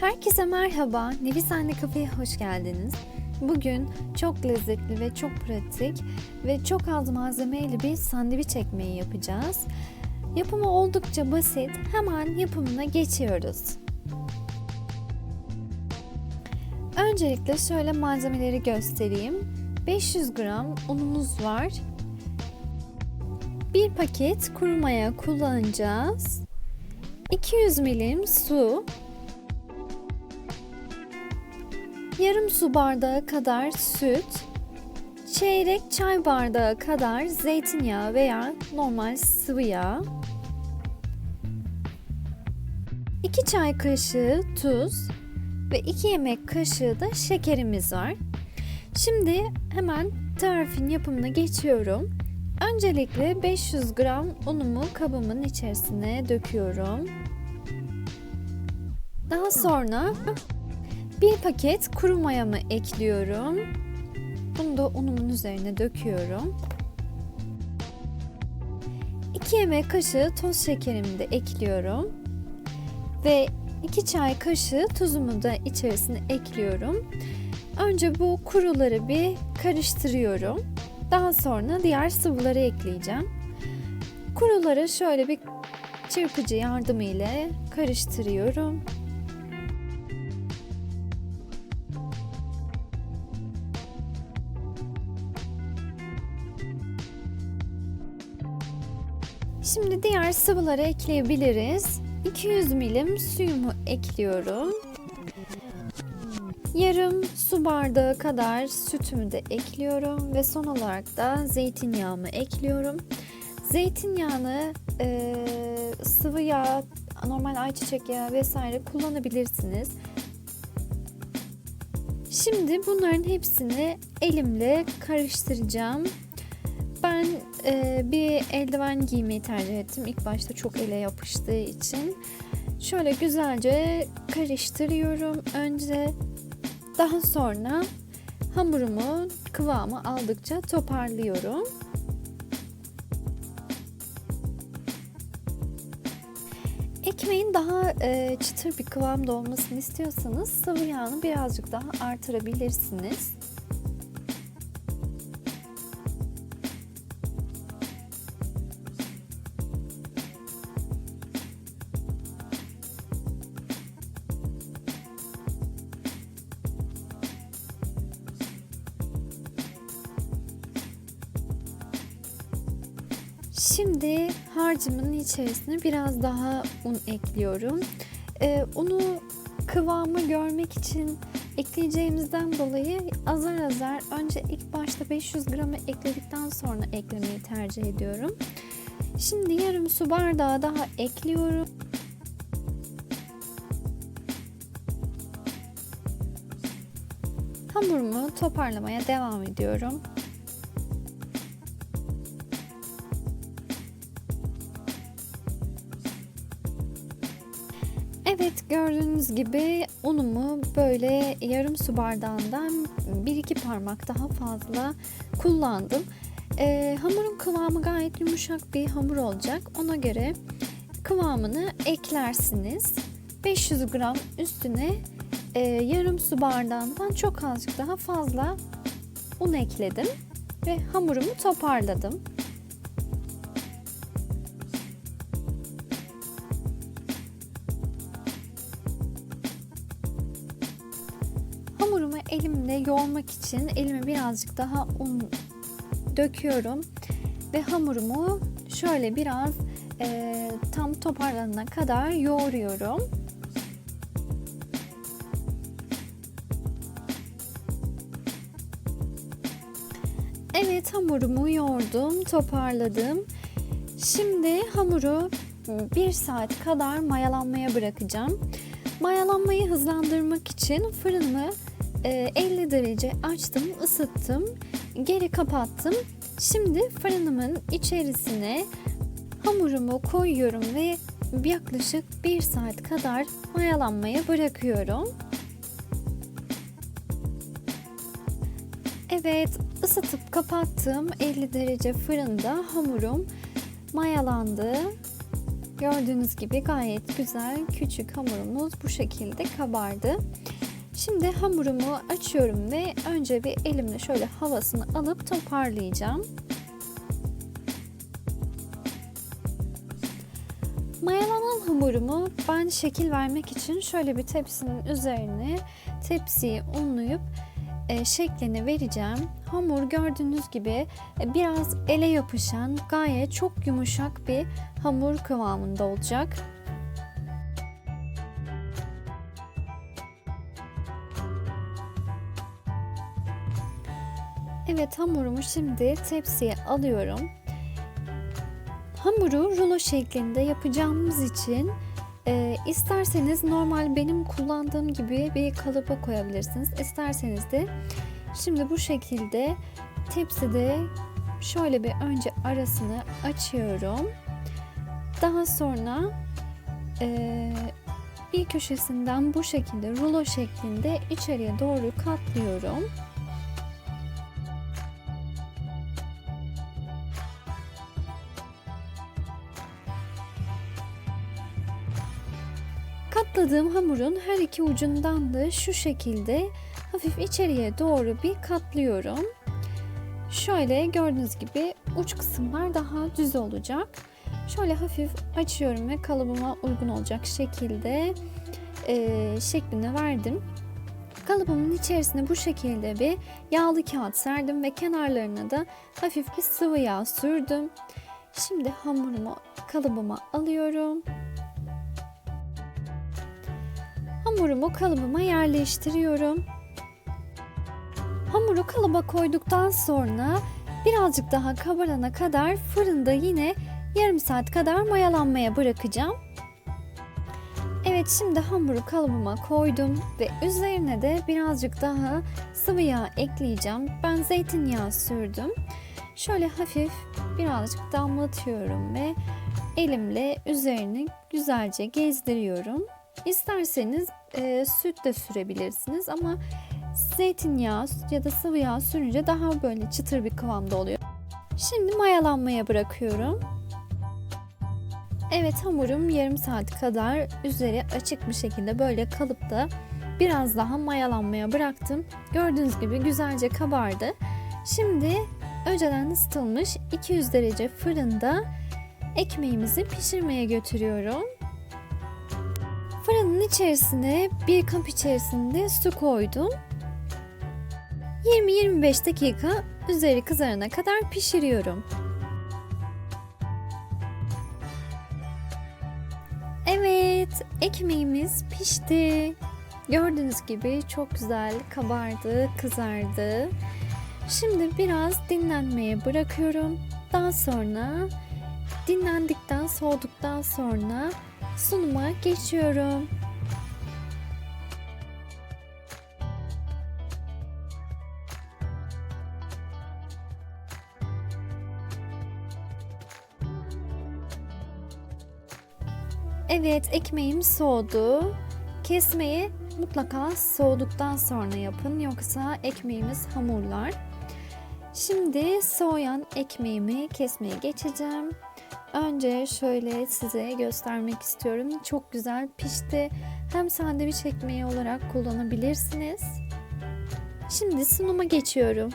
Herkese merhaba, Nefis Anne Kafe'ye hoş geldiniz. Bugün çok lezzetli ve çok pratik ve çok az malzemeyle bir sandviç ekmeği yapacağız. Yapımı oldukça basit, hemen yapımına geçiyoruz. Öncelikle şöyle malzemeleri göstereyim. 500 gram unumuz var. Bir paket kuru maya kullanacağız. 200 milim su, yarım su bardağı kadar süt, çeyrek çay bardağı kadar zeytinyağı veya normal sıvı yağ, 2 çay kaşığı tuz ve 2 yemek kaşığı da şekerimiz var. Şimdi hemen tarifin yapımına geçiyorum. Öncelikle 500 gram unumu kabımın içerisine döküyorum. Daha sonra bir paket kuru mayamı ekliyorum. Bunu da unumun üzerine döküyorum. 2 yemek kaşığı toz şekerimi de ekliyorum. Ve 2 çay kaşığı tuzumu da içerisine ekliyorum. Önce bu kuruları bir karıştırıyorum. Daha sonra diğer sıvıları ekleyeceğim. Kuruları şöyle bir çırpıcı yardımı ile karıştırıyorum. Şimdi diğer sıvıları ekleyebiliriz. 200 milim suyumu ekliyorum. Yarım su bardağı kadar sütümü de ekliyorum ve son olarak da zeytinyağımı ekliyorum. Zeytinyağını e, sıvı yağ, normal ayçiçek yağı vesaire kullanabilirsiniz. Şimdi bunların hepsini elimle karıştıracağım. Ben e, bir eldiven giymeyi tercih ettim. İlk başta çok ele yapıştığı için. Şöyle güzelce karıştırıyorum önce. Daha sonra hamurumu kıvamı aldıkça toparlıyorum. Ekmeğin daha e, çıtır bir kıvamda olmasını istiyorsanız sıvı yağını birazcık daha artırabilirsiniz. Şimdi harcımın içerisine biraz daha un ekliyorum. Ee, unu kıvamı görmek için ekleyeceğimizden dolayı azar azar önce ilk başta 500 gramı ekledikten sonra eklemeyi tercih ediyorum. Şimdi yarım su bardağı daha ekliyorum. Hamurumu toparlamaya devam ediyorum. Gördüğünüz gibi unumu böyle yarım su bardağından bir iki parmak daha fazla kullandım. Ee, hamurun kıvamı gayet yumuşak bir hamur olacak. Ona göre kıvamını eklersiniz. 500 gram üstüne e, yarım su bardağından çok azıcık daha fazla un ekledim ve hamurumu toparladım. Hamurumu elimle yoğurmak için elime birazcık daha un döküyorum ve hamurumu şöyle biraz e, tam toparlanana kadar yoğuruyorum. Evet hamurumu yoğurdum, toparladım. Şimdi hamuru bir saat kadar mayalanmaya bırakacağım. Mayalanmayı hızlandırmak için fırınımı 50 derece açtım, ısıttım, geri kapattım. Şimdi fırınımın içerisine hamurumu koyuyorum ve yaklaşık bir saat kadar mayalanmaya bırakıyorum. Evet, ısıtıp kapattım 50 derece fırında hamurum mayalandı. Gördüğünüz gibi gayet güzel küçük hamurumuz bu şekilde kabardı. Şimdi hamurumu açıyorum ve önce bir elimle şöyle havasını alıp toparlayacağım. Mayalanan hamurumu ben şekil vermek için şöyle bir tepsinin üzerine tepsiyi unlayıp e, şeklini vereceğim. Hamur gördüğünüz gibi e, biraz ele yapışan gayet çok yumuşak bir hamur kıvamında olacak. Evet hamurumu şimdi tepsiye alıyorum. Hamuru rulo şeklinde yapacağımız için e, isterseniz normal benim kullandığım gibi bir kalıba koyabilirsiniz. İsterseniz de şimdi bu şekilde tepside şöyle bir önce arasını açıyorum. Daha sonra e, bir köşesinden bu şekilde rulo şeklinde içeriye doğru katlıyorum. Katladığım hamurun her iki ucundan da şu şekilde hafif içeriye doğru bir katlıyorum. Şöyle gördüğünüz gibi uç kısımlar daha düz olacak. Şöyle hafif açıyorum ve kalıbıma uygun olacak şekilde e, şeklini verdim. Kalıbımın içerisine bu şekilde bir yağlı kağıt serdim ve kenarlarına da hafif bir sıvı yağ sürdüm. Şimdi hamurumu kalıbıma alıyorum. Hamurumu kalıbıma yerleştiriyorum. Hamuru kalıba koyduktan sonra birazcık daha kabarana kadar fırında yine yarım saat kadar mayalanmaya bırakacağım. Evet şimdi hamuru kalıbıma koydum ve üzerine de birazcık daha sıvı yağ ekleyeceğim. Ben zeytinyağı sürdüm. Şöyle hafif birazcık damlatıyorum ve elimle üzerini güzelce gezdiriyorum. İsterseniz e, süt de sürebilirsiniz ama zeytinyağı ya da sıvı yağ sürünce daha böyle çıtır bir kıvamda oluyor. Şimdi mayalanmaya bırakıyorum. Evet hamurum yarım saat kadar üzeri açık bir şekilde böyle kalıpta biraz daha mayalanmaya bıraktım. Gördüğünüz gibi güzelce kabardı. Şimdi önceden ısıtılmış 200 derece fırında ekmeğimizi pişirmeye götürüyorum. Fırının içerisine bir kap içerisinde su koydum. 20-25 dakika üzeri kızarana kadar pişiriyorum. Evet, ekmeğimiz pişti. Gördüğünüz gibi çok güzel kabardı, kızardı. Şimdi biraz dinlenmeye bırakıyorum. Daha sonra dinlendikten, soğuduktan sonra sunuma geçiyorum. Evet ekmeğim soğudu. Kesmeyi mutlaka soğuduktan sonra yapın yoksa ekmeğimiz hamurlar. Şimdi soğuyan ekmeğimi kesmeye geçeceğim. Önce şöyle size göstermek istiyorum. Çok güzel pişti. Hem sandviç ekmeği olarak kullanabilirsiniz. Şimdi sunuma geçiyorum.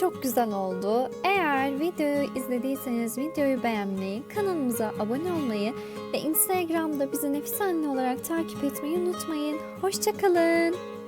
Çok güzel oldu. Eğer videoyu izlediyseniz videoyu beğenmeyi, kanalımıza abone olmayı ve Instagram'da bizi Nefis Anne olarak takip etmeyi unutmayın. Hoşçakalın.